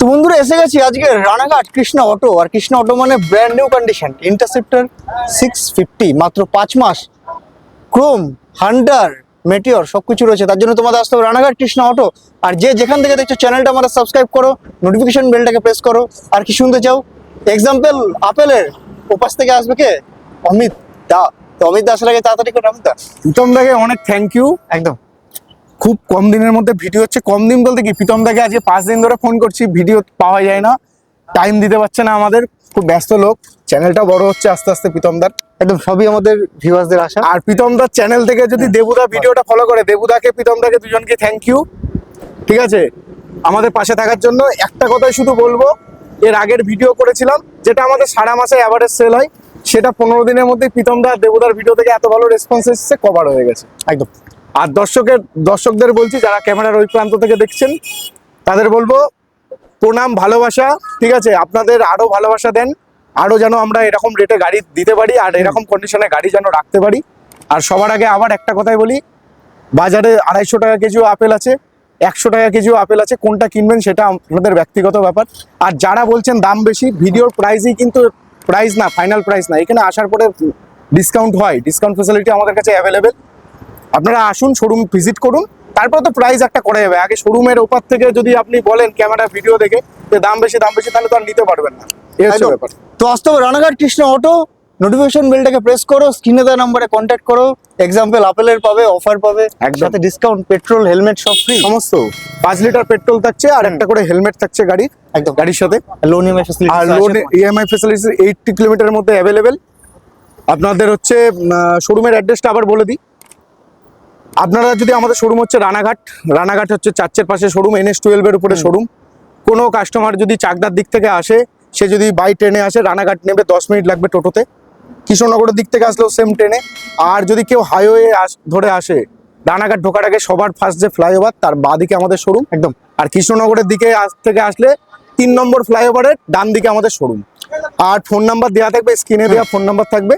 তো বন্ধুরা এসে গেছি আজকে রানাঘাট কৃষ্ণা অটো। আর কৃষ্ণা অটো মানে brand new condition Interceptor six fifty মাত্র পাঁচ মাস। ক্রোম হান্ডার মেটিওর সব কিছু রয়েছে। তার জন্য তোমাদের আসতে হবে রানাঘাট কৃষ্ণা অটো। আর যে যেখান থেকে দেখছ চ্যানেলটা আমাদের সাবস্ক্রাইব করো নোটিফিকেশন বেলটাকে প্রেস করো। আর কি শুনতে চাও? এক্সাম্পল আপেলের ওপাশ থেকে আসবে কে? অমিত দা। তো অমিত দা আসার আগে তাড়াতাড়ি করে অমিত দা প্রীতম দাকে অনেক থ্যাংক ইউ একদম। খুব কম দিনের মধ্যে ভিডিও হচ্ছে। কম দিন বলতে কি প্রীতম দাকে আজকে পাঁচ দিন ধরে ফোন করছি ভিডিও পাওয়া যায় না টাইম দিতে পারছে না আমাদের খুব ব্যস্ত লোক। চ্যানেলটা বড় হচ্ছে আস্তে আস্তে প্রীতম দার। একদম সবই আমাদের ভিউয়ার্সদের আশা। আর প্রীতম দার চ্যানেল থেকে যদি দেবুদা ভিডিওটা ফলো করে দেবুদাকে প্রীতম দাকে দুজনকে থ্যাংক ইউ ঠিক আছে? আমাদের পাশে থাকার জন্য একটা কথাই শুধু বলব এর আগের ভিডিও করেছিলাম যেটা আমাদের সারা মাসে অ্যাভারেজ সেল হয় সেটা পনেরো দিনের মধ্যে প্রীতম দা দেবুদার ভিডিও থেকে এত ভালো রেসপন্স এসেছে কভার হয়ে গেছে। একদম। আর দর্শকের, দর্শকদের বলছি, যারা ক্যামেরার ওই প্রান্ত থেকে দেখছেন, তাদের বলব, প্রণাম, ভালোবাসা, ঠিক আছে? আপনাদের আরও ভালোবাসা দেন, আরও যেন আমরা এরকম রেটে গাড়ি দিতে পারি, আর এরকম কন্ডিশনে গাড়ি যেন রাখতে পারি। আর সবার আগে আবার একটা কথাই বলি, বাজারে আড়াইশো টাকা কেজিও আপেল আছে, একশো টাকা কেজিও আপেল আছে, কোনটা কিনবেন সেটা আপনাদের ব্যক্তিগত ব্যাপার। আর যারা বলছেন দাম বেশি, ভিডিওর প্রাইসই কিন্তু প্রাইস না ফাইনাল প্রাইস না, এখানে আসার পরে ডিসকাউন্ট হয় ডিসকাউন্ট ফেসিলিটি আমাদের কাছে অ্যাভেলেবেল আপনারা আসুন শোরুম ভিজিট করুন তারপর তো প্রাইস একটা করা যাবে। আগে শোরুমের ওপার থেকে যদি আপনি বলেন ক্যামেরা ভিডিও দেখে যে দাম বেশি দাম বেশি তাহলে তো আর নিতে পারবেন না। এই হচ্ছে ব্যাপার। তো আসতে হবে রানাঘাট কৃষ্ণ অটো নোটিফিকেশন বেলটাকে প্রেস করো স্ক্রিনে দেওয়া নাম্বারে কন্ট্যাক্ট করো এক্সাম্পল আপেলের পাবে অফার পাবে একসাথে ডিসকাউন্ট পেট্রোল হেলমেট সব ফ্রি সমস্ত। পাঁচ লিটার পেট্রোল থাকছে আর একটা করে হেলমেট থাকছে গাড়ির একদম। গাড়ির সাথে। লোন ইএমআই ফ্যাসিলিটি আর লোন ইএমআই ফেসিলিটিস এইটটি কিলোমিটারের মধ্যে অ্যাভেলেবেল আপনাদের হচ্ছে শোরুমের অ্যাড্রেসটা আবার বলে দিই। আপনারা যদি আমাদের শোরুম হচ্ছে রানাঘাট রানাঘাট হচ্ছে চার্চের পাশে শোরুম এনএস টুয়েলভের উপরে শোরুম কোনো কাস্টমার যদি চাকদার দিক থেকে আসে সে যদি বাই ট্রেনে আসে রানাঘাট নেবে দশ মিনিট লাগবে টোটোতে। কৃষ্ণনগরের দিক থেকে আসলেও সেম ট্রেনে আর যদি কেউ হাইওয়ে ধরে আসে রানাঘাট ঢোকার আগে সবার ফার্স্ট যে ফ্লাইওভার তার বাদিকে আমাদের শোরুম একদম। আর কৃষ্ণনগরের দিকে থেকে আসলে তিন নম্বর ফ্লাইওভারের ডান দিকে আমাদের শোরুম আর ফোন নাম্বার দেওয়া থাকবে স্ক্রিনে দেওয়া ফোন নাম্বার থাকবে।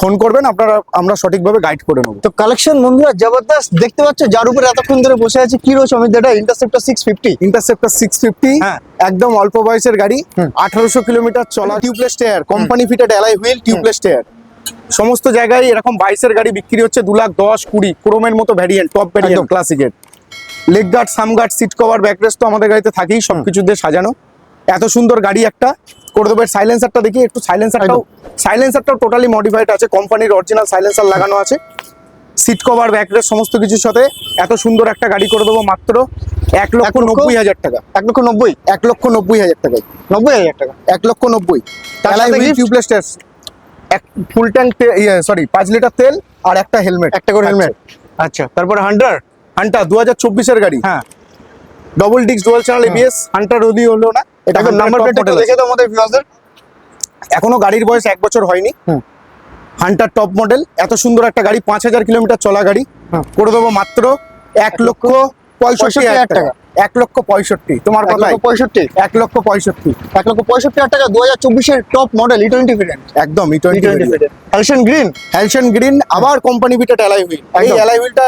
ফোন করবেন আপনারা আমরা সঠিকভাবে গাইড করে নেব। তো কালেকশন বন্ধুরা জবরদস্ত দেখতে পাচ্ছ যার উপরে এতক্ষণ ধরে বসে আছে কি রয়েছে অমিত দাদা Interceptor six fifty Interceptor six fifty. একদম অল্প বয়সের গাড়ি আঠারোশো কিলোমিটার চলা tubeless tyre company fitted alloy wheel tubeless tyre সমস্ত জায়গায় এরকম বাইশের গাড়ি বিক্রি হচ্ছে দু লাখ দশ কুড়ি ক্রোমের মতো variant top variant. ক্লাসিকের leg guard sump guard seat cover backrest তো আমাদের গাড়িতে থাকেই সবকিছু দিয়ে সাজানো। এত সুন্দর গাড়ি একটা করে দেবো। সাইলেন্সারটা দেখি একটু সাইলেন্সারটাও সাইলেন্সারটাও টোটালি মডিফাইড আছে কোম্পানির অরিজিনাল সাইলেন্সার লাগানো আছে। সিট কভার ব্যাকরেস সমস্ত কিছুর সাথে এত সুন্দর একটা গাড়ি করে দেবো মাত্র এক লক্ষ? নব্বই হাজার টাকা। এক লক্ষ নব্বই? এক লক্ষ নব্বই হাজার টাকায়। নব্বই হাজার টাকা? এক লক্ষ নব্বই? টিউবলেস টেস্ট এক ফুল ট্যাঙ্ক সরি পাঁচ লিটার তেল আর একটা হেলমেট একটা করে হেলমেট আচ্ছা। তারপর হান্ডার হান্টার দু হাজার চব্বিশের গাড়ি। হ্যাঁ। Double disc dual channel ABS Hunter রোদি হলো না? এটা এখন নাম্বার প্লেটটা দেখে দাও আমাদের ভিউয়ারদের এখনও গাড়ির বয়স এক বছর হয়নি। হান্টার টপ মডেল এত সুন্দর একটা গাড়ি পাঁচ হাজার কিলোমিটার চলা গাড়ি। করে দেবো মাত্র এক লক্ষ পঁয়ষট্টি হাজার টাকা। এক লক্ষ পঁয়ষট্টি। তোমার লক্ষ পঁয়ষট্টি। এক লক্ষ পঁয়ষট্টি। এক লক্ষ পঁয়ষট্টি হাজার টাকা দু হাজার চব্বিশের top model E twenty variant একদম E twenty variant Halcyon green Halcyon green আবার কোম্পানি ফিটেড অ্যালাই হুইল এই। অ্যালাই হুইলটা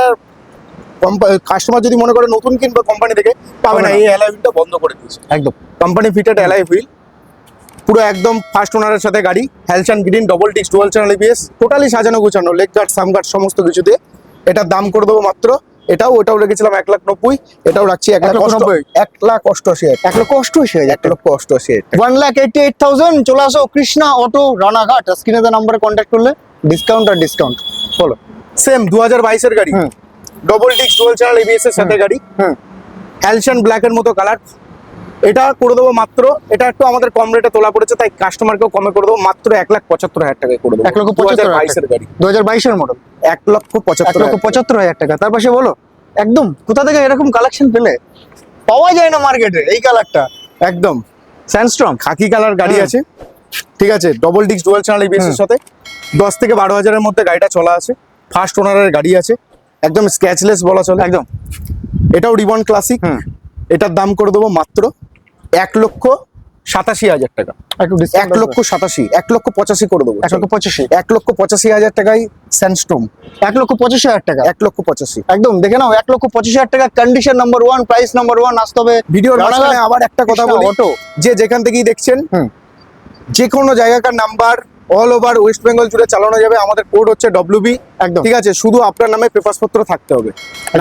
কাস্টমার যদি মনে করে নতুন কিনবে কোম্পানি থেকে পাবে না এই অ্যালাই হুইলটা বন্ধ করে দিয়েছে। একদম। কোম্পানি ফিটেড অ্যালাই হুইল পুরো একদম ফার্স্ট ওনারের সাথে গাড়ি halcyon green double disc dual channel ABS totally সাজানো গোছানো লেগ গার্ড সাম গার্ড সমস্ত কিছু দিয়ে। এটার দাম করে দেবো মাত্র এটাও ওটাও রেখেছিলাম এক লাখ নব্বই এটাও রাখছি এক লাখ নব্বই। এক লাখ অষ্টআশি এক লক্ষ অষ্টআশি হাজার। এক লক্ষ অষ্টআশি one lakh eighty eight thousand চলে আসো কৃষ্ণা অটো রানাঘাট। স্ক্রিনে দেওয়া নাম্বারে কন্ট্যাক্ট করলে ডিসকাউন্ট আর ডিসকাউন্ট বলো। সেম দু হাজার বাইশের গাড়ি। Double disc dual channel ABS এর সাথে গাড়ি। হুম। ব্ল্যাক এর মতো কালার এটা করে দেবো মাত্র এটা একটু আমাদের কম রেটে তোলা পড়েছে তাই কাস্টমারকেও কমে করে দেবো। মাত্র এক লাখ পঁচাত্তর হাজার টাকায় করে দেবো। এক লক্ষ পঁচাত্তর হাজার বাইশের গাড়ি। দু হাজার বাইশের মডেল এক লক্ষ এক পঁচাত্তর লক্ষ পঁচাত্তর হাজার টাকা। তার পাশে বলো একদম কোথা থেকে এরকম কালেকশন পেলে? পাওয়া যায় না মার্কেটে এই কালারটা একদম। স্যান্ডস্ট্রম খাকি কালার গাড়ি আছে। ঠিক আছে double disc dual channel ABS এর সাথে। দশ থেকে বারো হাজারের মধ্যে গাড়িটা চলা আছে। ফার্স্ট ওনারের গাড়ি আছে। একদম স্ক্র্যাচলেস বলা চলে। একদম। এটাও রিবন ক্লাসিক এটার দাম করে দেবো মাত্র এক লক্ষ সাতাশি হাজার টাকা। এক লক্ষ সাতাশি এক লক্ষ পঁচাশি করে দেবো। এক লক্ষ পঁচাশি। এক লক্ষ পঁচাশি হাজার টাকায় স্যান্ডস্টোম এক লক্ষ পঁচাশি হাজার টাকা। এক লক্ষ পঁচাশি। একদম দেখে নাও এক লক্ষ পঁচিশ হাজার টাকা condition number one price number one আসতে হবে ভিডিওর মাঝখানে আবার একটা কথা বলি। অটো যে যেখান থেকেই দেখছেন যে কোনো জায়গাকার number all over West Bengal জুড়ে চালানো যাবে। আমাদের কোড হচ্ছে ডব্লিউবি একদম। ঠিক আছে? শুধু আপনার নামে পেপারস পত্র থাকতে হবে।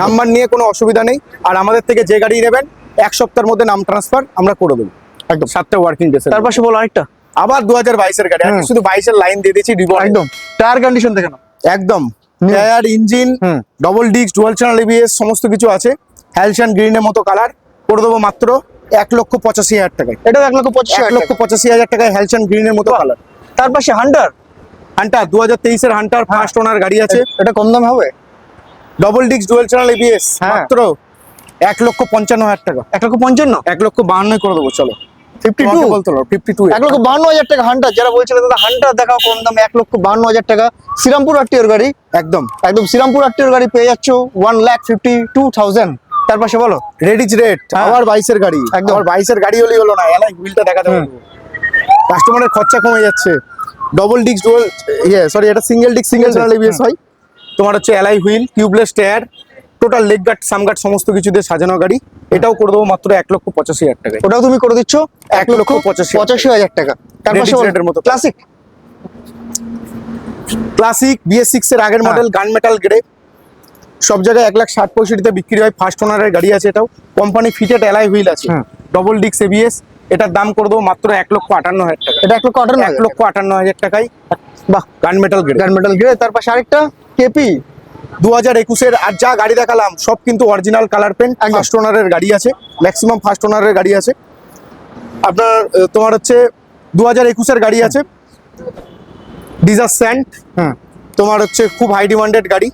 নাম্বার নিয়ে কোনো অসুবিধা নেই। আর আমাদের থেকে যে গাড়ি নেবেন এক সপ্তাহের মধ্যে নাম ট্রান্সফার আমরা করে দেবো। একদম। সাতটা ওয়ার্কিং ডেস তার পাশে বলো আরেকটা। আবার দু হাজার বাইশের গাড়ি। শুধু বাইশের লাইন দিয়ে দিয়েছি একদম। টায়ার কন্ডিশন দেখে নাও। একদম। Tyre engine double disc dual channel ABS সমস্ত কিছু আছে। হ্যালশান গ্রিনের মতো কালার করে দেবো মাত্র এক লক্ষ পঁচাশি হাজার টাকায়। এটাও এক লক্ষ পঁচিশ এক লক্ষ লক্ষ পঁচাশি হাজার টাকায় হ্যালশান গ্রিনের মতো কালার তার পাশে হান্টার। হান্টার দু হাজার তেইশের হান্টার ফার্স্ট ওনার গাড়ি আছে। এটা কম দাম হবে? Double disc dual channel ABS হ্যাঁ। মাত্র এক লক্ষ পঞ্চান্ন হাজার টাকা। এক লক্ষ পঞ্চান্ন? এক লক্ষ বাহান্ন করে দেবো চলো। ফিফটি টু বলতে ফিফটি টু এক লক্ষ বাহান্ন হাজার টাকা হান্টার। যারা বলছিল দাদা হান্টার দেখাও কম দামে এক লক্ষ বাহান্ন হাজার টাকা। শ্রীরামপুর আটটিওর গাড়ি। একদম। একদম শ্রীরামপুর আটটিওর গাড়ি পেয়ে যাচ্ছ one lakh fifty two thousand তার পাশে বলো। রেডিজ রেট হ্যাঁ। আবার বাইশের গাড়ি। একদম। বাইশের গাড়ি হলেই হলো না এলাই হুইলটা দেখাতে হুম। কাস্টমারের খরচা কমে যাচ্ছে। ডবল ডিস্ক ডুয়াল ইয়ে সরি এটা single disc single channel ABS হয়। তোমার হচ্ছে alloy wheel tubeless tyre total leg guard sump guard সমস্ত কিছু দিয়ে সাজানো গাড়ি। এটাও করে দেবো মাত্র এক লক্ষ পঁচাশি হাজার টাকা ওটাও তুমি করে দিচ্ছ? এক লক্ষ পঁচাশি পঁচাশি হাজার টাকা। তার Ladies পাশে rate এর মতো। ক্লাসিক ক্লাসিক বিএস সিক্স এর আগের। মডেল গান মেটাল গ্রে সব জায়গায় এক লাখ ষাট পঁয়ষট্টিতে বিক্রি হয়। ফার্স্ট ওনারের গাড়ি আছে এটাও। কোম্পানি ফিটেড এলাই হুইল আছে। ডবল ডিক্স এবিএস এটার দাম করে দেবো মাত্র এক লক্ষ আটান্ন হাজার টাকা এটা এক লক্ষ আটান্ন এক লক্ষ আটান্ন হাজার টাকায় বাহ। Gun metal grey gun metal grey তার পাশে আরেকটা কেপি দু হাজার একুশের আর যা গাড়ি দেখালাম সব কিন্তু অরিজিনাল কালার পেন্ট। ফার্স্ট ওনারের গাড়ি আছে ম্যাক্সিমাম ফার্স্ট ওনারের গাড়ি আছে। আপনার তোমার হচ্ছে দু হাজার একুশের গাড়ি আছে ডিজার স্যান্ড হুম তোমার হচ্ছে খুব হাই ডিমান্ডেড গাড়ি।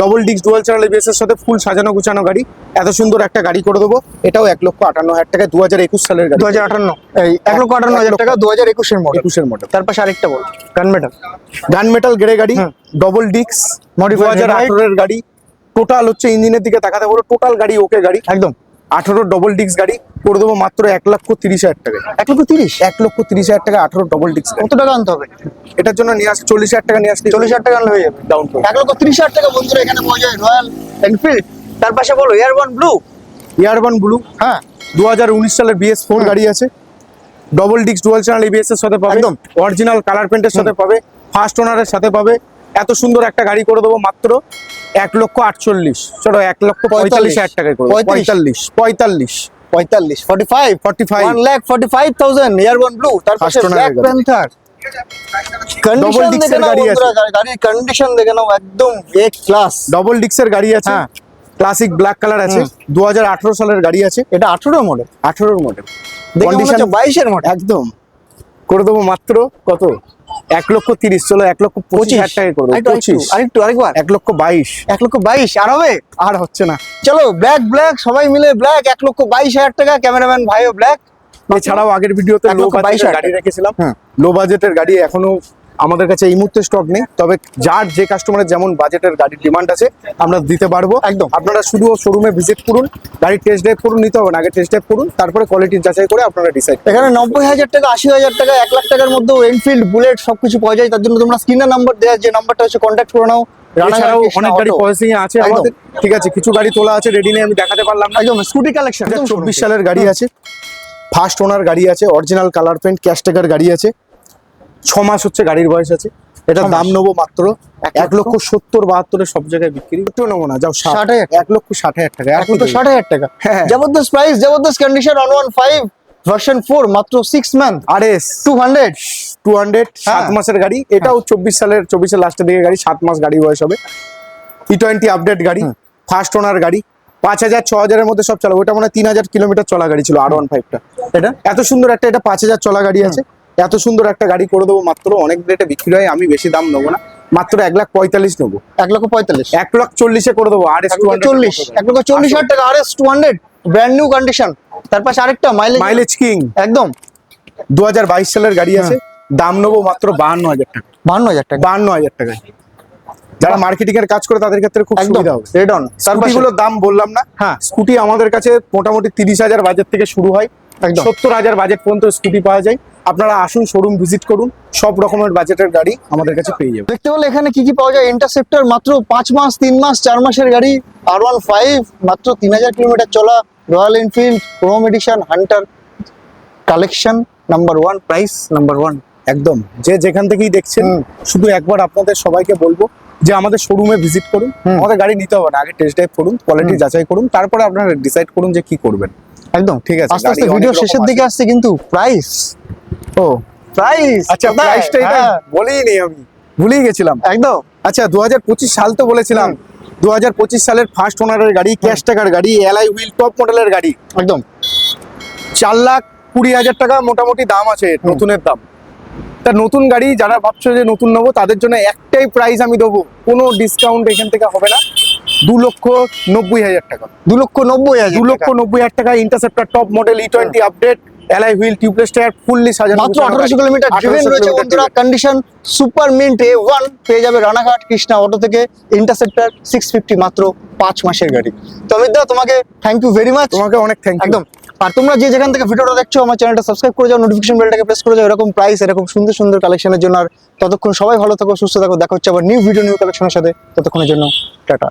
Double disc dual channel ABS এর সাথে ফুল সাজানো গুছানো গাড়ি। এত সুন্দর একটা গাড়ি করে দেবো। এটাও এক লক্ষ আটান্ন হাজার টাকা দু হাজার একুশ সালের গাড়ি। দু হাজার আটান্ন। এই এক লক্ষ আটান্ন হাজার টাকা দু হাজার একুশের মডেল একুশের মডেল তার পাশে আরেকটা বল। Gun metal gun metal grey গাড়ি ডবল ডিস্ক দু হাজার। আঠারোর গাড়ি। টোটাল হচ্ছে ইঞ্জিনের দিকে তাকাতে বলো টোটাল গাড়ি ওকে গাড়ি। একদম। আঠারো ডবল ডিক্স গাড়ি করে দেবো মাত্র এক লক্ষ তিরিশ হাজার টাকা এক লক্ষ তিরিশ? এক লক্ষ তিরিশ হাজার টাকা আঠারো ডবল ডিক্স কত টাকা আনতে হবে? এটার জন্য নিয়ে আসলে চল্লিশ হাজার টাকা নিয়ে আসলে চল্লিশ হাজার টাকা আনলে হয়ে যাবে। ডাউন এক লক্ষ তিরিশ হাজার টাকা বন্ধুরা এখানে পাওয়া যায় রয়্যাল এনফিল্ড তার পাশে বলো এয়ার ওয়ান ব্লু ইয়ারবান ব্লু হ্যাঁ। দু হাজার উনিশ সালের বিএস ফোর গাড়ি আছে। ডবল ডিক্স ডুয়াল চ্যানেল এবিএস এর সাথে পাবে। একদম। অরিজিনাল কালার প্রিন্টের সাথে পাবে। ফার্স্ট ওনারের সাথে পাবে। এত সুন্দর একটা গাড়ি করে দেবো মাত্র এক লক্ষ আটচল্লিশ। চলো এক লক্ষ পঁয়তাল্লিশ। হাজার টাকা করে পঁয়তাল্লিশ। পঁয়তাল্লিশ। পঁয়তাল্লিশ। Forty five forty five one lakh forty five thousand air one blue তার পাশে ব্ল্যাক। প্যান্থার নাও গাড়ি আছে। গাড়ির কন্ডিশন দেখে নাও। একদম এ ক্লাস ডবল ডিস্কের গাড়ি আছে। ক্লাসিক ব্ল্যাক কালার আছে। দু সালের গাড়ি আছে। এটা আঠেরো মডেল আঠারোর মডেল দেখে বাইশের মডেল একদম। করে দেবো মাত্র কত? এক লক্ষ তিরিশ চলো এক লক্ষ পঁচিশ হাজার টাকা করে দেবো আরেকটু, পঁচিশ। আরেকটু আরেকবার? এক লক্ষ বাইশ। এক লক্ষ বাইশ আর হবে? আর হচ্ছে না। চলো ব্ল্যাক ব্ল্যাক সবাই মিলে ব্ল্যাক এক লক্ষ বাইশ হাজার টাকা ক্যামেরাম্যান ভাইও ব্ল্যাক এছাড়াও আগের ভিডিওতে লো বাজেটের গাড়ি রেখেছিলাম। লো বাজেটের গাড়ি এখনও আমাদের কাছে এই মুহূর্তে স্টক নেই। তবে যার যে কাস্টমারের যেমন বাজেটের গাড়ির ডিমান্ড আছে আমরা দিতে পারব। একদম। আপনারা শুধু শোরুমে ভিজিট করুন গাড়ির টেস্ট ড্রাইভ করুন নিতে হবে না আগে টেস্ট ড্রাইভ করুন তারপরে কোয়ালিটির যাচাই করে আপনারা ডিসাইড এখানে নব্বই হাজার টাকা আশি হাজার টাকা এক লাখ টাকার মধ্যে এনফিল্ড বুলেট সবকিছু পাওয়া যায়। তার জন্য তোমরা স্ক্রিনের নাম্বার দেওয়া যে নাম্বারটা হচ্ছে কন্ট্যাক্ট করে নাও। এছাড়াও অনেক গাড়ি। আছে। আমাদের। ঠিক আছে কিছু গাড়ি তোলা আছে রেডি নেই আমি দেখাতে পারলাম না। একদম স্কুটি কালেকশন চব্বিশ সালের গাড়ি আছে ফার্স্ট ওনার গাড়ি আছে অরিজিনাল কালার পেন্ট ক্যাশটেকার গাড়ি আছে। ছ মাস হচ্ছে গাড়ির বয়স আছে। এটা দাম নেব মাত্র এক লক্ষ? সত্তর বাহাত্তরের সব জায়গায় বিক্রি। একটু নেব না যাও ষাট। এক লক্ষ ষাট হাজার টাকা এক লক্ষ ষাট হাজার টাকা। হ্যাঁ। জবরদস্ত প্রাইস জবরদস্ত condition one one five version four মাত্র six month R S two hundred two hundred সাত হ্যাঁ। মাসের গাড়ি এটাও চব্বিশ সালের চব্বিশের লাস্টের দিকে গাড়ি সাত মাস গাড়ি বয়স হবে। ই টোয়েন্টি আপডেট গাড়ি ফার্স্ট ওনার গাড়ি। পাঁচ হাজার ছ হাজারের মধ্যে সব চালাবো ওটা মনে হয় তিন হাজার কিলোমিটার চলা গাড়ি ছিল আর ওয়ান ফাইভটা এটা? এত সুন্দর একটা এটা পাঁচ হাজার চলা গাড়ি আছে। এত সুন্দর একটা গাড়ি করে দেবো মাত্র অনেক রেটে বিক্রি হয় আমি বেশি দাম নেব না। মাত্র এক লাখ পঁয়তাল্লিশ নেব। এক লক্ষ পঁয়তাল্লিশ। এক লাখ চল্লিশে করে দেবো আর এস লক্ষ চল্লিশ এক লক্ষ চল্লিশ হাজার টাকা R S two hundred brand new condition তার পাশে আরেকটা মাইলেজ মাইলেজ কিং একদম। দু হাজার বাইশ সালের গাড়ি আছে দাম নেব মাত্র বাহান্ন হাজার টাকা। বান্ন হাজার টাকা। বাহান্ন হাজার টাকায় যারা মার্কেটিং এর কাজ করে তাদের ক্ষেত্রে খুব সুবিধা হবে। রেড অন স্কুটিগুলোর দাম বললাম না। হ্যাঁ। স্কুটি আমাদের কাছে মোটামুটি তিরিশ হাজার বাজার থেকে শুরু হয়। একদম। সত্তর হাজার বাজেট পর্যন্ত স্কুটি পাওয়া যায়। আপনারা আসুন শোরুম ভিজিট করুন সব রকমের বাজেটের গাড়ি আমাদের কাছে পেয়ে যাবেন। দেখতে পেলে এখানে কি কি পাওয়া যায়? ইন্টারসেপ্টর মাত্র পাঁচ মাস তিন মাস চার মাসের গাড়ি আর ওয়ান ফাইভ মাত্র তিন হাজার কিলোমিটার চলা Royal Enfield chrome edition hunter collection number one price number one একদম। যে যেখান থেকেই দেখছেন শুধু একবার আপনাদের সবাইকে বলব যে আমাদের শোরুমে ভিজিট করুন। আমাদের গাড়ি নিতে হবে না আগে টেস্ট ড্রাইভ করুন কোয়ালিটি যাচাই করুন তারপরে আপনারা ডিসাইড করুন যে কি করবেন। একদম। ঠিক আছে, আস্তে আস্তে ভিডিও শেষের দিকে আসছে কিন্তু প্রাইস ও। প্রাইস আচ্ছা প্রাইসটা এটা বলেই নেই আমি। ভুলেই গেছিলাম। একদম। আচ্ছা দু হাজার পঁচিশ সাল তো বলেছিলাম। দু হাজার পঁচিশ সালের ফার্স্ট ওনারের গাড়ি ক্যাশ টাকার গাড়ি এলআই হুইল টপ মডেলের গাড়ি। একদম। চার লাখ কুড়ি হাজার টাকা মোটামুটি দাম আছে নতুনের দাম। তা নতুন গাড়ি যারা ভাবছ যে নতুন নেব তাদের জন্য একটাই প্রাইস আমি দেবো। কোনো ডিসকাউন্ট এখান থেকে হবে না। দু লক্ষ নব্বই হাজার টাকা। দু লক্ষ নব্বই হাজার দু লক্ষ নব্বই হাজার টাকা Interceptor top model E twenty update alloy wheel tubeless tyre fully সাজানো মাত্র গোছানো আঠারোশো গাড়ি। কিলোমিটার ড্রিভেন রয়েছে বন্ধুরা condition super mint A one পেয়ে যাবে রানাঘাট কৃষ্ণা অটো থেকে ইন্টারসেপ্টার সিক্স ফিফটি মাত্র পাঁচ মাসের গাড়ি। তো অমিত দা তোমাকে থ্যাংক ইউ ভেরি মাচ তোমাকে অনেক থ্যাংক একদম। আর তোমরা যে যেখান থেকে ভিডিওটা দেখছ আমার চ্যানেলটা সাবস্ক্রাইব করে যাও নোটিফিকেশন বেলটাকে প্রেস করে যাও এরকম প্রাইস এরকম সুন্দর সুন্দর কালেকশনের জন্য। আর ততক্ষণ সবাই ভালো থাকো সুস্থ থাকো। দেখা হচ্ছে আবার নিউ ভিডিও নিউ কালেকশনের সাথে। ততক্ষণের জন্য টাটা।